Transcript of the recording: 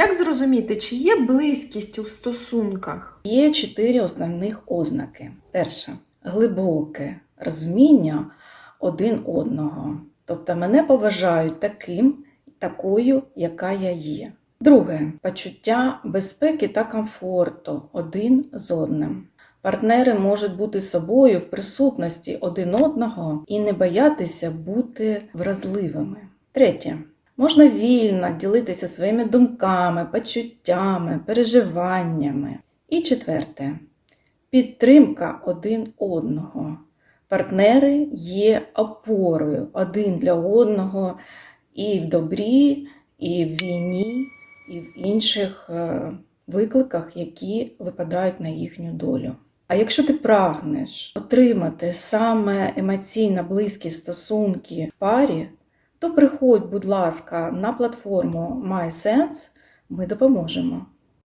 Як зрозуміти, чи є близькість у стосунках? Є чотири основних ознаки. Перше глибоке розуміння один одного. Тобто мене поважають таким, такою, яка я є. Друге почуття безпеки та комфорту один з одним. Партнери можуть бути собою в присутності один одного і не боятися бути вразливими. Третє. Можна вільно ділитися своїми думками, почуттями, переживаннями. І четверте підтримка один одного. Партнери є опорою один для одного і в добрі, і в війні, і в інших е, викликах, які випадають на їхню долю. А якщо ти прагнеш отримати саме емоційно близькі стосунки в парі, то приходь, будь ласка, на платформу MySense, ми допоможемо.